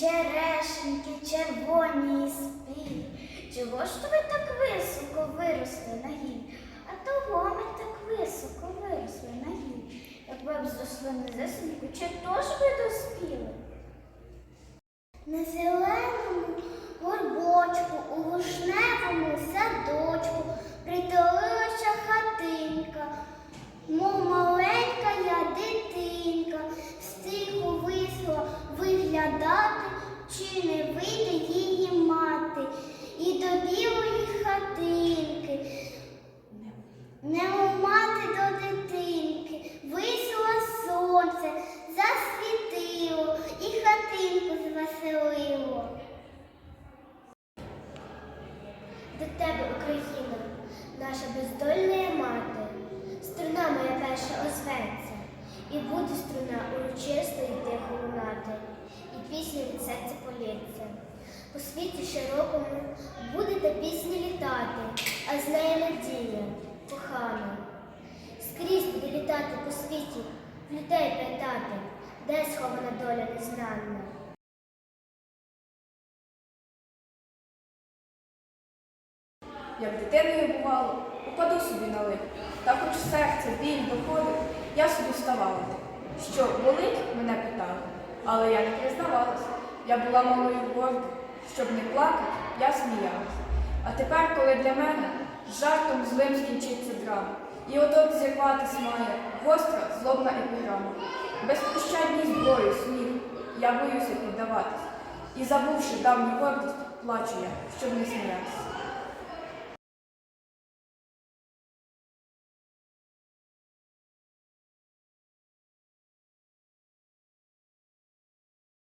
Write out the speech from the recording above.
черешеньки, червоні і спілі. Чого ж тобі так високо виросли на гіль? А того ми так високо виросли на гіль. Якби б зросли на зисеньку, чи то ж ви доспіли? Бездольна мати, струна моя перша озветься, і буде струна урочисто і тихо лунати, і пісня від серця полється. По світі широкому буде та пісня літати, а з нею надія, кохана. Скрізь буде літати по світі, в людей питати, де схована доля незнана. Як дитиною бувало, упаду собі на лик. Та хоч серце біль доходить, я собі вставала. Що, болить? мене питали. Але я не признавалась. Я була малою гордою. Щоб не плакати, я сміялась. А тепер, коли для мене жартом злим скінчиться драма, і от-от зірватись має гостра, злобна епіграма. Безпощадній зброї сміх, я боюся піддаватись. І забувши давню гордість, плачу я, щоб не сміятися.